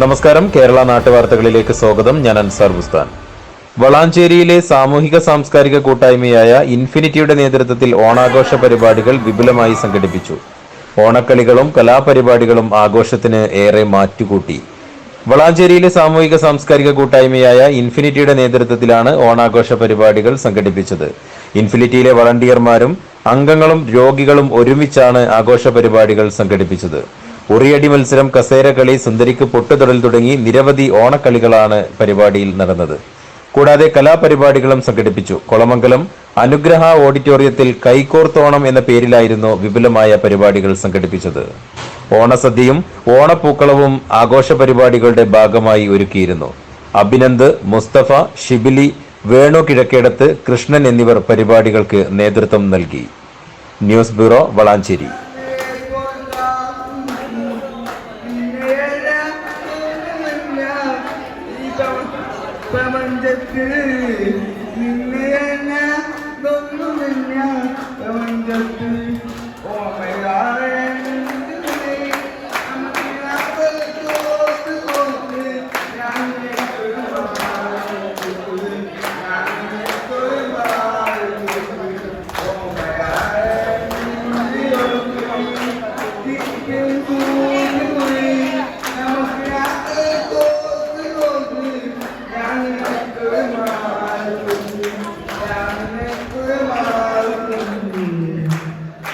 നമസ്കാരം. കേരള നാട്ടുവാർത്തകളിലേക്ക് സ്വാഗതം. ഞാൻ അൻസാർ ബുസ്താൻ. വളാഞ്ചേരിയിലെ സാമൂഹിക സാംസ്കാരിക കൂട്ടായ്മയായ ഇൻഫിനിറ്റിയുടെ നേതൃത്വത്തിൽ ഓണാഘോഷ പരിപാടികൾ വിപുലമായി സംഘടിപ്പിച്ചു. ഓണക്കളികളും കലാപരിപാടികളും ആഘോഷത്തിന് ഏറെ മാറ്റുകൂട്ടി. വളാഞ്ചേരിയിലെ സാമൂഹിക സാംസ്കാരിക കൂട്ടായ്മയായ ഇൻഫിനിറ്റിയുടെ നേതൃത്വത്തിലാണ് ഓണാഘോഷ പരിപാടികൾ സംഘടിപ്പിച്ചത്. ഇൻഫിനിറ്റിയിലെ വളണ്ടിയർമാരും അംഗങ്ങളും രോഗികളും ഒരുമിച്ചാണ് ആഘോഷ പരിപാടികൾ സംഘടിപ്പിച്ചത്. ഉറിയടി മത്സരം കസേരകളി സുന്ദരിക്ക് പൊട്ടുതൊടൽ തുടങ്ങി നിരവധി ഓണക്കളികളാണ് പരിപാടിയിൽ നടന്നത്. കൂടാതെ കലാപരിപാടികളും സംഘടിപ്പിച്ചു. കൊളമംഗലം അനുഗ്രഹ ഓഡിറ്റോറിയത്തിൽ കൈകോർത്തോണം എന്ന പേരിലായിരുന്നു വിപുലമായ പരിപാടികൾ സംഘടിപ്പിച്ചത്. ഓണസദ്യയും ഓണപ്പൂക്കളവും ആഘോഷ പരിപാടികളുടെ ഭാഗമായി ഒരുക്കിയിരുന്നു. അഭിനന്ദ് മുസ്തഫ ഷിബിലി വേണു കിഴക്കേടത്ത് കൃഷ്ണൻ എന്നിവർ പരിപാടികൾക്ക് നേതൃത്വം നൽകി. News bureau Valanchery. പ്രപഞ്ചത്ത് നിന്നെയല്ല ഒന്നുമില്ല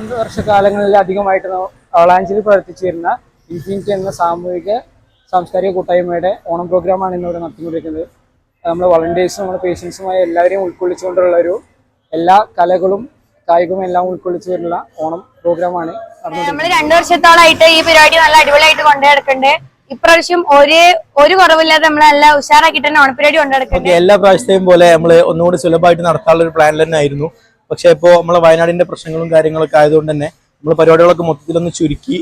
രണ്ട് വർഷക്കാലങ്ങളിലധികമായിട്ട് വളാഞ്ചേരി പ്രവർത്തിച്ചു വരുന്ന ഇൻഫിനിറ്റി എന്ന സാമൂഹിക സാംസ്കാരിക കൂട്ടായ്മയുടെ ഓണം പ്രോഗ്രാമാണ് ഇന്നിവിടെ നടത്തിക്കൊണ്ടിരിക്കുന്നത്. നമ്മൾ വളണ്ടിയേഴ്സും നമ്മുടെ പേഷ്യൻസുമായ എല്ലാവരെയും ഉൾക്കൊള്ളിച്ചുകൊണ്ടുള്ള ഒരു എല്ലാ കലകളും കായികവും എല്ലാം ഉൾക്കൊള്ളിച്ച് വരുന്ന ഓണം പ്രോഗ്രാമാണ് നമ്മൾ രണ്ടു വർഷത്തോളായിട്ട് ഈ പരിപാടി നല്ല അടിപൊളിയായിട്ട് കൊണ്ടുനടക്കുന്നുണ്ട് ഇപ്രാവശ്യം ഒരേ ഒരു കുറവില്ലാതെ നമ്മൾ നല്ല ഉഷാറാക്കിയിട്ട് തന്നെ ഓണപ്പരിപാടി കൊണ്ടുനടക്കുന്നുണ്ട് എല്ലാ പ്രാവശ്യത്തെയും പോലെ നമ്മൾ ഒന്നുകൂടി സുലഭമായിട്ട് നടത്താനുള്ള ഒരു പ്ലാൻ തന്നെ ആയിരുന്നു പക്ഷെ ഇപ്പോ നമ്മളെ വയനാടിന്റെ പ്രശ്നങ്ങളും കാര്യങ്ങളൊക്കെ ആയതുകൊണ്ട് തന്നെ നമ്മൾ പരിപാടികളൊക്കെ മൊത്തത്തിലൊന്ന് ചുരുക്കി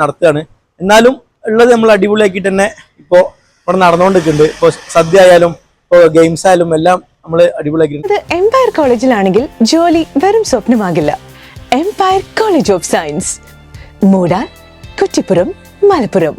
നടത്തുകയാണ്. എന്നാലും ഉള്ളത് നമ്മൾ അടിപൊളിയാക്കിയിട്ട് തന്നെ ഇപ്പോ ഇവിടെ നടന്നുകൊണ്ടിരിക്കുന്നുണ്ട്. ഇപ്പോ സദ്യ ആയാലും ഇപ്പോൾ ഗെയിംസ് ആയാലും എല്ലാം നമ്മൾ അടിപൊളിയാക്കിയിട്ടുണ്ട്. ഇത് എംപയർ കോളേജിലാണെങ്കിൽ ജോലി വെറും സ്വപ്നമാകില്ല. എംപയർ കോളേജ് ഓഫ് സയൻസ് മൂടാൻ കുറ്റിപ്പുറം മലപ്പുറം.